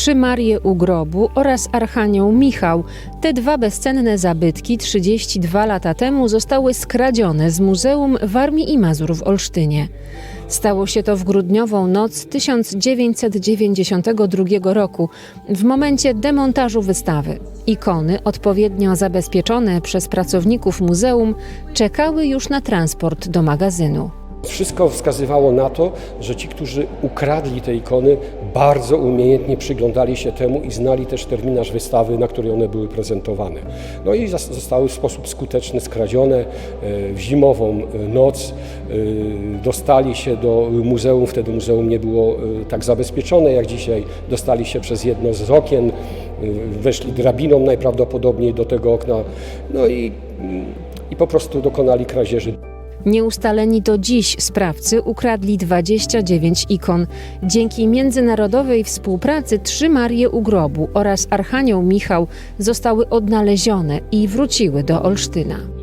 Trzy Marie u grobu oraz Archanioł Michał. Te dwa bezcenne zabytki 32 lata temu zostały skradzione z Muzeum Warmii i Mazur w Olsztynie. Stało się to w grudniową noc 1992 roku, w momencie demontażu wystawy. Ikony, odpowiednio zabezpieczone przez pracowników muzeum, czekały już na transport do magazynu. Wszystko wskazywało na to, że ci, którzy ukradli te ikony, bardzo umiejętnie przyglądali się temu i znali też terminarz wystawy, na której one były prezentowane. No i zostały w sposób skuteczny skradzione e, w zimową e, noc. e, Dostali się do muzeum, wtedy muzeum nie było tak zabezpieczone jak dzisiaj. Dostali się przez jedno z okien, weszli drabiną najprawdopodobniej do tego okna, no i, i po prostu dokonali kradzieży. Nieustaleni do dziś sprawcy ukradli 29 ikon. Dzięki międzynarodowej współpracy trzy Marie u grobu oraz Archanioł Michał zostały odnalezione i wróciły do Olsztyna.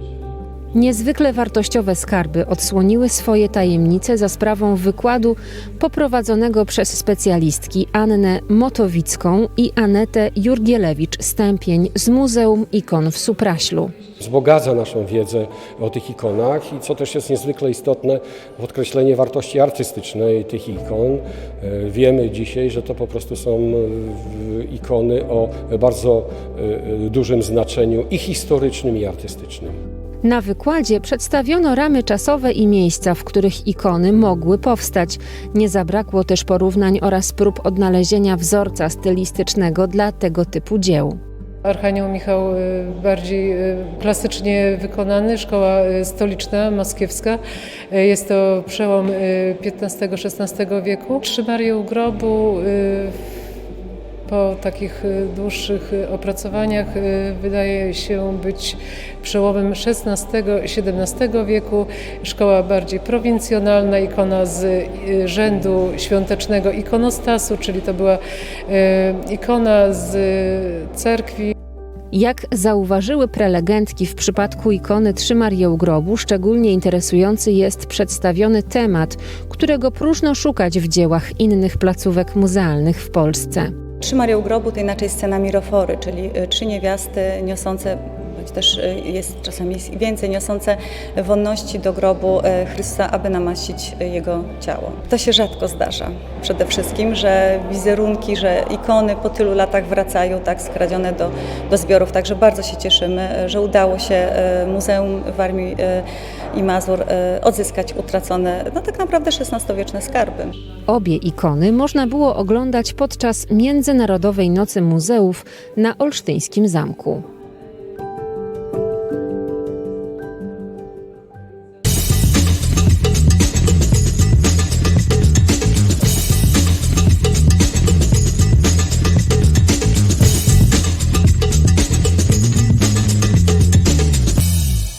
Niezwykle wartościowe skarby odsłoniły swoje tajemnice za sprawą wykładu poprowadzonego przez specjalistki Annę Motowicką i Anetę Jurgielewicz-Stępień z Muzeum Ikon w Supraślu. wzbogaca naszą wiedzę o tych ikonach i co też jest niezwykle istotne, podkreślenie wartości artystycznej tych ikon. E, Wiemy dzisiaj, że to po prostu są e, ikony o bardzo e, dużym znaczeniu i historycznym, i artystycznym. Na wykładzie przedstawiono ramy czasowe i miejsca, w których ikony mogły powstać. Nie zabrakło też porównań oraz prób odnalezienia wzorca stylistycznego dla tego typu dzieł. Archanioł Michał y, bardziej y, klasycznie wykonany, szkoła y, stoliczna, moskiewska. Jest to przełom XV-XVI wieku. Trzy Marie u grobu po takich y, dłuższych y, opracowaniach y, wydaje się być przełomem XVI-XVII wieku. Szkoła bardziej prowincjonalna, ikona z rzędu świątecznego ikonostasu, czyli to była ikona z cerkwi. Jak zauważyły prelegentki w przypadku ikony Trzy Marie u grobu, szczególnie interesujący jest przedstawiony temat, którego próżno szukać w dziełach innych placówek muzealnych w Polsce. Trzy Marie u grobu to inaczej scena mirofory, czyli y, trzy niewiasty niosące, też y, jest czasami więcej, niosące wonności do grobu y, Chrystusa, aby namaścić y, Jego ciało. To się rzadko zdarza. Przede wszystkim, że wizerunki, że ikony po tylu latach wracają tak skradzione do, do zbiorów. Także bardzo się cieszymy, y, że udało się Muzeum Warmii y, i Mazur odzyskać utracone, no tak naprawdę XVI-wieczne skarby. Obie ikony można było oglądać podczas Międzynarodowej Nocy Muzeów na Olsztyńskim Zamku.